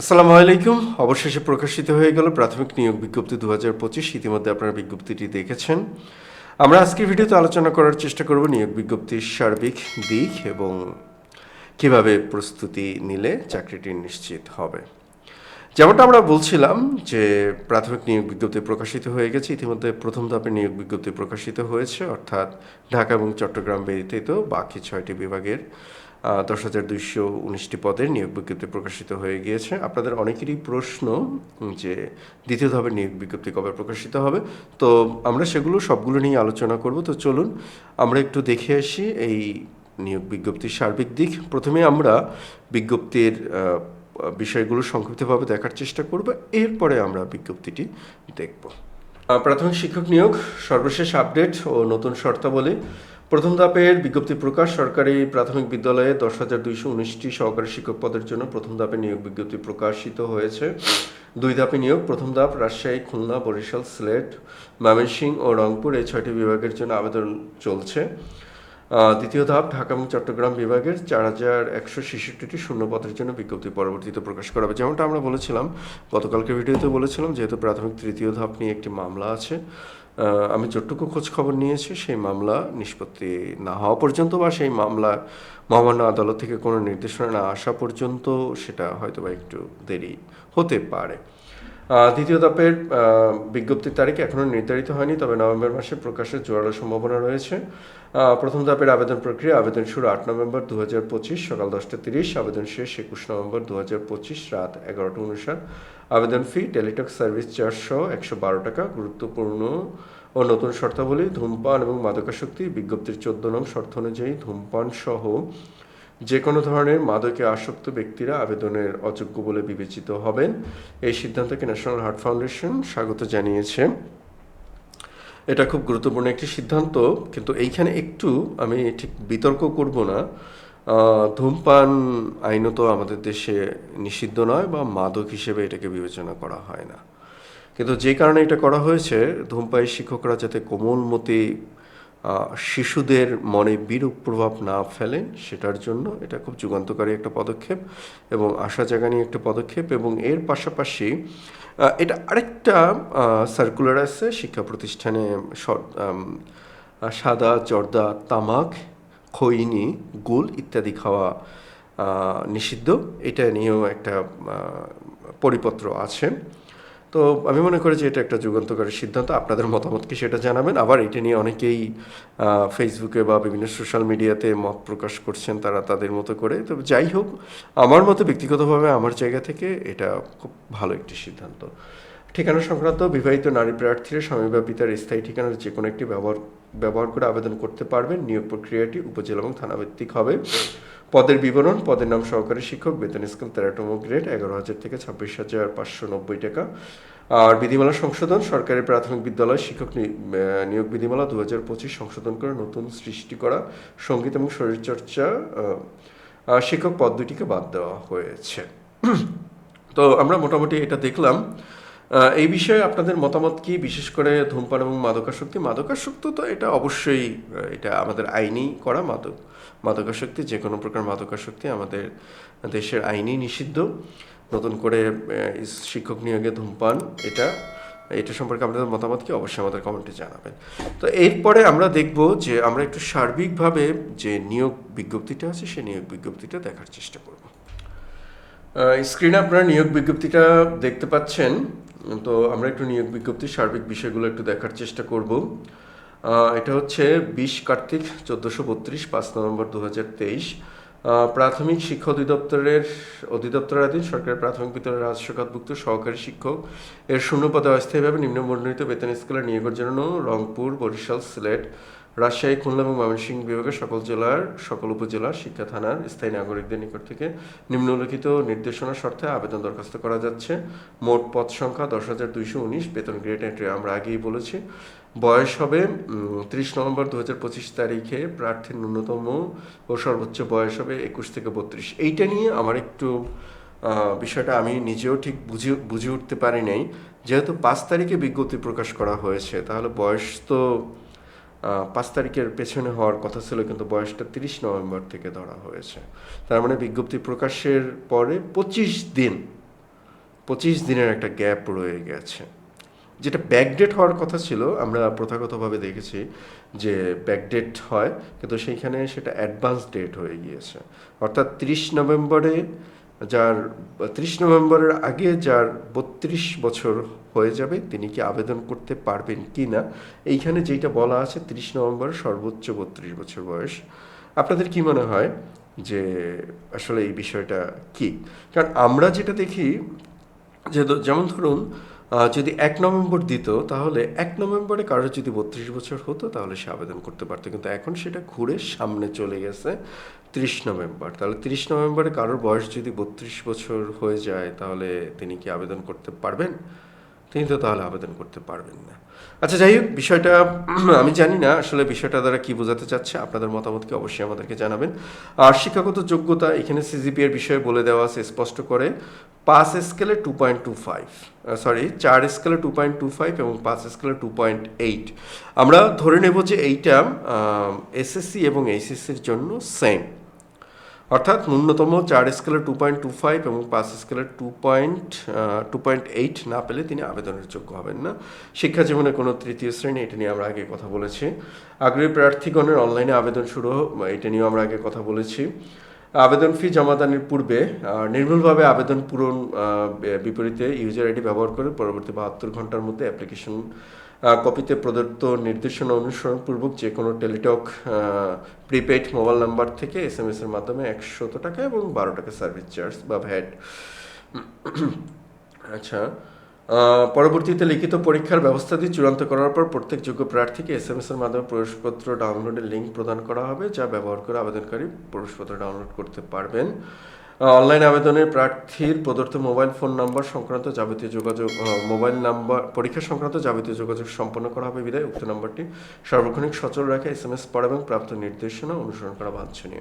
আসসালামু আলাইকুম। অবশেষে প্রকাশিত হয়ে গেল প্রাথমিক নিয়োগ বিজ্ঞপ্তি দু হাজার পঁচিশ। ইতিমধ্যে আপনারা বিজ্ঞপ্তিটি দেখেছেন। আমরা আজকের ভিডিওতে আলোচনা করার চেষ্টা করব নিয়োগ বিজ্ঞপ্তির সার্বিক দিক এবং কীভাবে প্রস্তুতি নিলে চাকরিটি নিশ্চিত হবে। যেমনটা আমরা বলছিলাম যে প্রাথমিক নিয়োগ বিজ্ঞপ্তি প্রকাশিত হয়ে গেছে। ইতিমধ্যে প্রথম ধাপে নিয়োগ বিজ্ঞপ্তি প্রকাশিত হয়েছে। অর্থাৎ ঢাকা এবং চট্টগ্রাম ব্যতীত বাকি ছয়টি বিভাগের দশ হাজার দুইশো উনিশটি পদের নিয়োগ বিজ্ঞপ্তি প্রকাশিত হয়ে গিয়েছে। আপনাদের অনেকেরই প্রশ্ন যে দ্বিতীয় ধাপের নিয়োগ বিজ্ঞপ্তি কবে প্রকাশিত হবে? তো আমরা সেগুলো, সবগুলো নিয়ে আলোচনা করব। তো চলুন, আমরা একটু দেখে আসি এই নিয়োগ বিজ্ঞপ্তির সার্বিক দিক। প্রথমে আমরা বিজ্ঞপ্তির বিষয়গুলো সংক্ষিপ্তভাবে দেখার চেষ্টা করব। এরপরে আমরা বিজ্ঞপ্তিটি দেখব। প্রাথমিক শিক্ষক নিয়োগ, সর্বশেষ আপডেট ও নতুন শর্তাবলী। প্রথম ধাপের বিজ্ঞপ্তি প্রকাশ, সরকারি প্রাথমিক বিদ্যালয়ে দশ হাজার দুইশো উনিশটি সহকারী শিক্ষক পদের জন্য প্রথম ধাপে নিয়োগ বিজ্ঞপ্তি প্রকাশিত হয়েছে। দুই ধাপে নিয়োগ, প্রথম ধাপ রাজশাহী, খুলনা, বরিশাল, সিলেট, ময়মনসিংহ ও রংপুর এই ছয়টি বিভাগের জন্য আবেদন চলছে। দ্বিতীয় ধাপ ঢাকা এবং চট্টগ্রাম বিভাগের চার হাজার একশো ছেষট্টিটি শূন্য পদের জন্য বিজ্ঞপ্তি পরবর্তীতে প্রকাশ করা হবে। যেমনটা আমরা বলেছিলাম, গতকালকে ভিডিওতে বলেছিলাম, যেহেতু প্রাথমিক তৃতীয় ধাপ নিয়ে একটি মামলা আছে আমি যতটুকু খোঁজ খবর নিয়েছি, সেই মামলা নিষ্পত্তি না হওয়া পর্যন্ত বা সেই মামলা মহামান্য আদালত থেকে কোনো নির্দেশনা না আসা পর্যন্ত সেটা হয়তো বা একটু দেরি হতে পারে। দ্বিতীয় ধাপের বিজ্ঞপ্তির তারিখ এখনও নির্ধারিত হয়নি, তবে নভেম্বর মাসে প্রকাশের জোরালো সম্ভাবনা রয়েছে। প্রথম ধাপের আবেদন প্রক্রিয়া, আবেদন শুরু আট নভেম্বর দু হাজার পঁচিশ, সকাল দশটা তিরিশ, আবেদন শেষ একুশ নভেম্বর দু হাজার পঁচিশ রাত এগারোটা উনষাট। আবেদন ফি, টেলিটক সার্ভিস চারশো একশো বারো টাকা, গুরুত্বপূর্ণ ও নতুন শর্তাবলী, ধূমপান এবং মাদকাসক্তি, বিজ্ঞপ্তির চোদ্দ নং শর্ত অনুযায়ী ধূমপান সহ যে কোনো ধরনের মাদকে আসক্ত ব্যক্তিরা আবেদনের অযোগ্য বলে বিবেচিত হবেন। এই সিদ্ধান্তকে ন্যাশনাল হার্ট ফাউন্ডেশন স্বাগত জানিয়েছে। এটা খুব গুরুত্বপূর্ণ একটি সিদ্ধান্ত, কিন্তু এইখানে একটু আমি ঠিক বিতর্ক করব না। ধূমপান আইনত আমাদের দেশে নিষিদ্ধ নয় বা মাদক হিসেবে এটাকে বিবেচনা করা হয় না। কিন্তু যে কারণে এটা করা হয়েছে, ধূমপায়ী শিক্ষকরা যাতে কোমলমতি শিশুদের মনে বিরূপ প্রভাব না ফেলেন সেটার জন্য এটা খুব যুগান্তকারী একটা পদক্ষেপ এবং আশা জাগানি একটা পদক্ষেপ এবং এর পাশাপাশি এটা আরেকটা সার্কুলার আছে, শিক্ষা প্রতিষ্ঠানে সাদা, জর্দা, তামাক, খৈনি, গুল ইত্যাদি খাওয়া নিষিদ্ধ। এটা নিয়েও একটা পরিপত্র আছে। তো আমি মনে করি যে এটা একটা যুগান্তকারী সিদ্ধান্ত। আপনাদের মতামত কি সেটা জানাবেন? আবার এটা নিয়ে অনেকেই ফেসবুকে বা বিভিন্ন সোশ্যাল মিডিয়াতে মত প্রকাশ করছেন তারা তাদের মতো করে। তো যাই হোক, আমার মতে ব্যক্তিগতভাবে আমার জায়গা থেকে এটা খুব ভালো একটি সিদ্ধান্ত। ঠিকানা সংক্রান্ত বিবাহিত নারী প্রার্থীরা স্বামী বা পিতার স্থায়ী ঠিকানার যে কোনো একটি ব্যবহার ব্যবহার করে আবেদন করতে পারবেন। নিয়োগ প্রক্রিয়াটি উপজেলা এবং থানাভিত্তিক হবে। পদের বিবরণ, পদের নাম সহকারী শিক্ষক, বেতন, স্কেল তেরোতম গ্রেড এগারো হাজার থেকে ছাব্বিশ হাজার পাঁচশো নব্বই টাকা। আর বিধিমালা সংশোধন, সরকারি প্রাথমিক বিদ্যালয় শিক্ষক নিয়োগ বিধিমালা দু হাজার পঁচিশ সংশোধন করে নতুন সৃষ্টি করা, সংগীত এবং শরীরচর্চা শিক্ষক পদ দুটিকে বাদ দেওয়া হয়েছে। তো আমরা মোটামুটি এটা দেখলাম। এই বিষয়ে আপনাদের মতামত কি? বিশেষ করে ধূমপান এবং মাদকাসক্তি। মাদকাসক্তি তো এটা অবশ্যই এটা আমাদের আইনি করা। মাদক, মাদকাসক্তি যে কোনো প্রকার মাদকাসক্তি আমাদের দেশের আইনি নিষিদ্ধ। নতুন করে শিক্ষক নিয়োগে ধূমপান, এটা এটা সম্পর্কে আপনাদের মতামত কি? অবশ্যই আমাদের কমেন্টে জানাবেন। তো এরপরে আমরা দেখব যে আমরা একটু সার্বিকভাবে যে নিয়োগ বিজ্ঞপ্তিটা আছে সেই নিয়োগ বিজ্ঞপ্তিটা দেখার চেষ্টা করব। স্ক্রিনে আপনারা নিয়োগ বিজ্ঞপ্তিটা দেখতে পাচ্ছেন। তো আমরা একটু নিয়োগ বিজ্ঞপ্তির সার্বিক বিষয়গুলো একটু দেখার চেষ্টা করব। এটা হচ্ছে বিশ কার্তিক চোদ্দোশো বত্রিশ, পাঁচ নভেম্বর দু হাজার তেইশ প্রাথমিক শিক্ষা অধিদপ্তরের অধিদপ্তরাধীন সরকারের প্রাথমিক বিদ্যালয়ের রাজস্বকাতভুক্ত সহকারী শিক্ষক। এর শূন্য পদে অস্থায়ীভাবে নিম্নমন্ডিত বেতন স্কুলের নিয়োগের জন্য রংপুর, বরিশাল, সিলেট। রাজশাহী, খুলনা এবং ময়মনসিংহ বিভাগের সকল জেলার, সকল উপজেলার শিক্ষা থানার স্থায়ী নাগরিকদের নিকট থেকে নিম্নলিখিত নির্দেশনা শর্তে আবেদন দরখাস্ত করা যাচ্ছে। মোট পদ সংখ্যা দশ হাজার দুইশো উনিশ, বেতন গ্রেড এন্ট্রি আমরা আগেই বলেছি। বয়স হবে ত্রিশ নভেম্বর দু হাজার পঁচিশ তারিখে প্রার্থীর ন্যূনতম ও সর্বোচ্চ বয়স হবে একুশ থেকে বত্রিশ। এইটা নিয়ে আমার একটু বিষয়টা আমি নিজেও ঠিক বুঝে বুঝে উঠতে পারি নাই। যেহেতু পাঁচ তারিখে বিজ্ঞপ্তি প্রকাশ করা হয়েছে, তাহলে বয়স তো পাঁচ তারিখের পেছনে হওয়ার কথা ছিল, কিন্তু বয়সটা তিরিশ নভেম্বর থেকে ধরা হয়েছে। তার মানে বিজ্ঞপ্তি প্রকাশের পরে পঁচিশ দিন, পঁচিশ দিনের একটা গ্যাপ রয়ে গেছে। যেটা ব্যাকডেট হওয়ার কথা ছিল, আমরা প্রথাগতভাবে দেখেছি যে ব্যাকডেট হয়, কিন্তু সেইখানে সেটা অ্যাডভান্স ডেট হয়ে গিয়েছে। অর্থাৎ তিরিশ নভেম্বরে যার ত্রিশ নভেম্বরের আগে যার বত্রিশ বছর হয়ে যাবে, তিনি কি আবেদন করতে পারবেন কি না? এইখানে যেটা বলা আছে, ত্রিশ নভেম্বর সর্বোচ্চ বত্রিশ বছর বয়স। আপনাদের কি মনে হয় যে আসলে এই বিষয়টা কি? কারণ আমরা যেটা দেখি, যে যেমন ধরুন যদি এক নভেম্বর দিত, তাহলে এক নভেম্বরে কারোর যদি বত্রিশ বছর হতো, তাহলে সে আবেদন করতে পারতো। কিন্তু এখন সেটা ঘুরে সামনে চলে গেছে ত্রিশ নভেম্বর। তাহলে ত্রিশ নভেম্বরে কারোর বয়স যদি বত্রিশ বছর হয়ে যায়, তাহলে তিনি কি আবেদন করতে পারবেন? তিনি তো তাহলে আবেদন করতে পারবেন না। আচ্ছা যাই হোক, বিষয়টা আমি জানি না আসলে বিষয়টা দ্বারা কি বোঝাতে চাচ্ছে, আপনাদের মতামতকে অবশ্যই আমাদেরকে জানাবেন। আর শিক্ষাগত যোগ্যতা, এখানে সিজিপি এর বিষয়ে বলে দেওয়া আছে, স্পষ্ট করে, পাঁচ স্কেলে two point two five sorry চার স্কেলে টু পয়েন্ট টু ফাইভ এবং পাঁচ স্কেলে টু পয়েন্ট এইট আমরা ধরে নেব যে এইটা এসএসসি এবং এইচএসসির জন্য সেম অর্থাৎ ন্যূনতম চার স্কেলের টু পয়েন্ট টু ফাইভ এবং পাঁচ স্কেলের two point two point eight না পেলে তিনি আবেদনের যোগ্য হবেন না। শিক্ষা জীবনে কোনো তৃতীয় শ্রেণি, এটা নিয়ে আমরা আগে কথা বলেছি। আগ্রহী প্রার্থীগণের অনলাইনে আবেদন শুরু, এটা নিয়েও আমরা আগে কথা বলেছি। আবেদন ফি জমাদানের পূর্বে নির্ভুলভাবে আবেদন পূরণ বিপরীতে ইউজার আইডি ব্যবহার করে পরবর্তী বাহাত্তর ঘণ্টার মধ্যে অ্যাপ্লিকেশন কপিতে প্রদত্ত নির্দেশনা অনুসরণপূর্বক যে কোনো টেলিটক প্রিপেড মোবাইল নাম্বার থেকে এস এম এর মাধ্যমে একশত টাকা এবং বারো টাকা সার্ভিস চার্জ বা ভ্যাট আচ্ছা পরবর্তীতে লিখিত পরীক্ষার ব্যবস্থা দিয়ে চূড়ান্ত করার পর প্রত্যেক যোগ্য প্রার্থীকে এস এম এর মাধ্যমে প্রবেশপত্র ডাউনলোডের লিঙ্ক প্রদান করা হবে, যা ব্যবহার করে আবেদনকারী প্রবেশপত্র ডাউনলোড করতে পারবেন। অনলাইন আবেদনের প্রার্থীর প্রদত্ত মোবাইল ফোন নাম্বার সংক্রান্ত যাবতীয় যোগাযোগ মোবাইল নাম্বার, পরীক্ষা সংক্রান্ত যাবতীয় যোগাযোগ সম্পন্ন করা হবে। বিদায়, উক্ত নাম্বারটি সার্বক্ষণিক সচল রাখা এস এম এস পড়া এবং প্রাপ্ত নির্দেশনা অনুসরণ করা বাঞ্ছনীয়।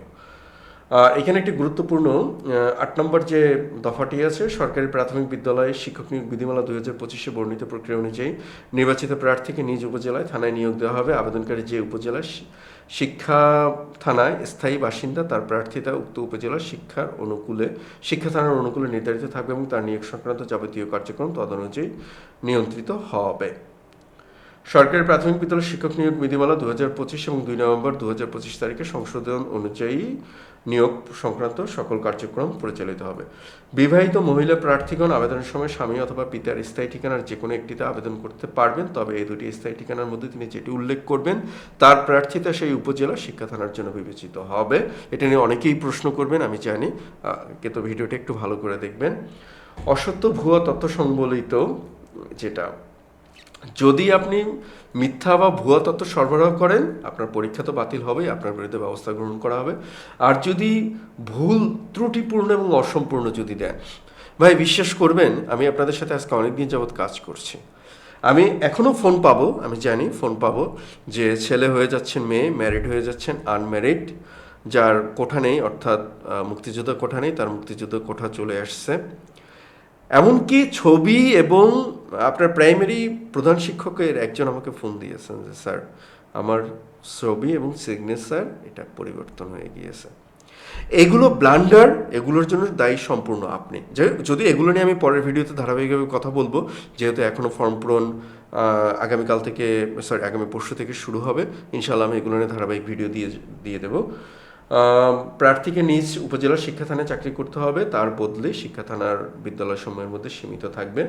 এখানে একটি গুরুত্বপূর্ণ আট নম্বর যে দফাটি আছে, সরকারি প্রাথমিক বিদ্যালয়ে শিক্ষক নিয়োগ বিধিমালা দুই হাজার পঁচিশে বর্ণিত প্রক্রিয়া অনুযায়ী নির্বাচিত প্রার্থীকে নিজ উপজেলায় থানায় নিয়োগ দেওয়া হবে। আবেদনকারী যে উপজেলার শি- শিক্ষা থানায় স্থায়ী বাসিন্দা, তার প্রার্থিতা উক্ত উপজেলার শিক্ষার অনুকূলে, শিক্ষা থানার অনুকূলে নির্ধারিত থাকবে এবং তার নিয়োগ সংক্রান্ত যাবতীয় কার্যক্রম তদনুযায়ী নিয়ন্ত্রিত হবে। সরকারি প্রাথমিক বিদ্যালয় শিক্ষক নিয়োগ বিধিমালা দু হাজার পঁচিশ এবং দুই নভেম্বর দু হাজার পঁচিশ তারিখে সংশোধন অনুযায়ী নিয়োগ সংক্রান্ত সকল কার্যক্রম পরিচালিত হবে। বিবাহিত মহিলা প্রার্থীগণ আবেদনের সময় স্বামী অথবা পিতার স্থায়ী ঠিকানার যে কোনো একটিতে আবেদন করতে পারবেন, তবে এই দুটি স্থায়ী ঠিকানার মধ্যে তিনি যেটি উল্লেখ করবেন, তার প্রার্থিতা সেই উপজেলা শিক্ষা থানার জন্য বিবেচিত হবে। এটা নিয়ে অনেকেই প্রশ্ন করবেন, আমি জানি কিন্তু ভিডিওটা একটু ভালো করে দেখবেন। অসত্য ভুয়া তথ্য সংবলিত যেটা যদি আপনি মিথ্যা বা ভুয়া তথ্য সরবরাহ করেন, আপনার পরীক্ষা তো বাতিল হবেই, আপনার বিরুদ্ধে ব্যবস্থা গ্রহণ করা হবে। আর যদি ভুল, ত্রুটিপূর্ণ এবং অসম্পূর্ণ যদি দেন, ভাই বিশ্বাস করবেন, আমি আপনাদের সাথে আজকে অনেকদিন যাবৎ কাজ করছি। আমি এখনও ফোন পাবো, আমি জানি, ফোন পাবো যে ছেলে হয়ে যাচ্ছেন মেয়ে ম্যারিড হয়ে যাচ্ছেন আনম্যারিড যার কোঠা নেই, অর্থাৎ মুক্তিযোদ্ধা কোঠা নেই, তার মুক্তিযোদ্ধা কোঠা চলে আসছে। এমনকি ছবি এবং আপনার প্রাইমারি প্রধান শিক্ষকের একজন আমাকে ফোন দিয়েছেন যে স্যার আমার ছবি এবং সিগনেচার এটা পরিবর্তন হয়ে গিয়েছে। এগুলো ব্লান্ডার এগুলোর জন্য দায়ী সম্পূর্ণ আপনি। যদি এগুলো নিয়ে আমি পরের ভিডিওতে ধারাবাহিকভাবে কথা বলব, যেহেতু এখনও ফর্ম পূরণ আগামীকাল থেকে সরি আগামী পরশু থেকে শুরু হবে ইনশাল্লাহ আমি এগুলো নিয়ে ধারাবাহিক ভিডিও দিয়ে দিয়ে দেবো। প্রার্থীকে নিজ উপজেলা শিক্ষা থানায় চাকরি করতে হবে, তার বদলে শিক্ষা থানার বিদ্যালয় সময়ের মধ্যে সীমিত থাকবে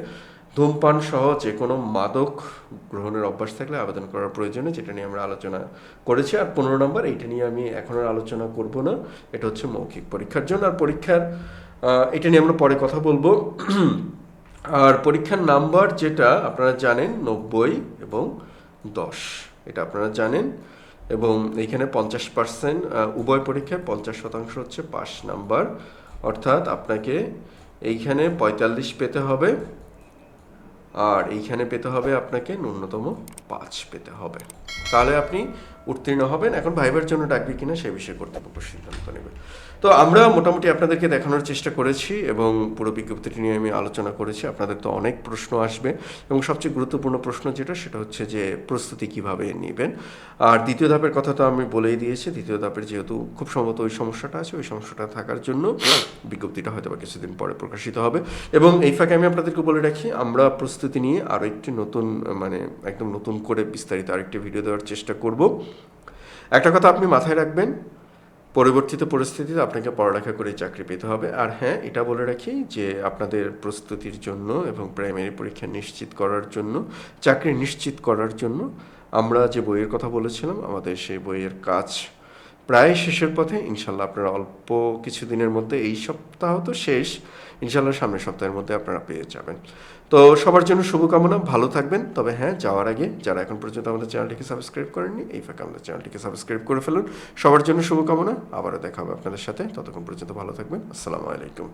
ধূমপান সহ যে কোনো মাদক গ্রহণের অভ্যাস থাকলে আবেদন করার প্রয়োজনে যেটা নিয়ে আমরা আলোচনা করেছি। আর পনেরো নম্বর, এইটা নিয়ে আমি এখন আর আলোচনা করব না। এটা হচ্ছে মৌখিক পরীক্ষার জন্য। আর পরীক্ষার এটা নিয়ে আমরা পরে কথা বলব। আর পরীক্ষার নাম্বার যেটা আপনারা জানেন, নব্বই এবং দশ। এটা আপনারা জানেন। এবং এইখানে পঞ্চাশ পার্সেন্ট উভয় পরীক্ষায় পঞ্চাশ শতাংশ হচ্ছে পাস নাম্বার। অর্থাৎ আপনাকে এইখানে পঁয়তাল্লিশ পেতে হবে। আর এইখানে পেতে হবে আপনাকে ন্যূনতম পাঁচ পেতে হবে। তাহলে আপনি উত্তীর্ণ হবেন। এখন ভাইবার জন্য ডাকবে কিনা সে বিষয়ে কর্তৃপক্ষ সিদ্ধান্ত নেবে। তো আমরা মোটামুটি আপনাদেরকে দেখানোর চেষ্টা করেছি এবং পুরো বিজ্ঞপ্তিটি নিয়ে আমি আলোচনা করেছি। আপনাদের তো অনেক প্রশ্ন আসবে এবং সবচেয়ে গুরুত্বপূর্ণ প্রশ্ন যেটা, সেটা হচ্ছে যে প্রস্তুতি কীভাবে নেবেন। আর দ্বিতীয় ধাপের কথা তো আমি বলেই দিয়েছি, দ্বিতীয় ধাপের যেহেতু খুব সম্ভবত ওই সমস্যাটা আছে, ওই সমস্যাটা থাকার জন্য বিজ্ঞপ্তিটা হয়তো বা কিছুদিন পরে প্রকাশিত হবে। এবং এই ফাঁকে আমি আপনাদেরকে বলে রাখি, আমরা প্রস্তুতি নিয়ে আরও একটি নতুন মানে একদম নতুন করে বিস্তারিত আরেকটি ভিডিও দেওয়ার চেষ্টা করব। একটা কথা আপনি মাথায় রাখবেন, পরিবর্তিত পরিস্থিতিতে আপনাকে পড়ালেখা করে চাকরি পেতে হবে। আর হ্যাঁ এটা বলে রাখি যে আপনাদের প্রস্তুতির জন্য এবং প্রাইমারি পরীক্ষা নিশ্চিত করার জন্য, চাকরি নিশ্চিত করার জন্য আমরা যে বইয়ের কথা বলেছিলাম, আমাদের সেই বইয়ের কাজ প্রায় শেষের পথে ইনশাল্লাহ আপনারা অল্প কিছুদিনের মধ্যে এই সপ্তাহ তো শেষ, ইনশাল্লাহ সামনের সপ্তাহের মধ্যে আপনারা পেয়ে যাবেন। তো সবার জন্য শুভকামনা, ভালো থাকবেন। তবে হ্যাঁ যাওয়ার আগে যারা এখন পর্যন্ত আমাদের চ্যানেলটিকে সাবস্ক্রাইব করেননি, এই ফাঁকে আমাদের চ্যানেলটিকে সাবস্ক্রাইব করে ফেলুন। সবার জন্য শুভকামনা, আবারও দেখা হবে আপনাদের সাথে। ততক্ষণ পর্যন্ত ভালো থাকবেন। আসসালামু আলাইকুম।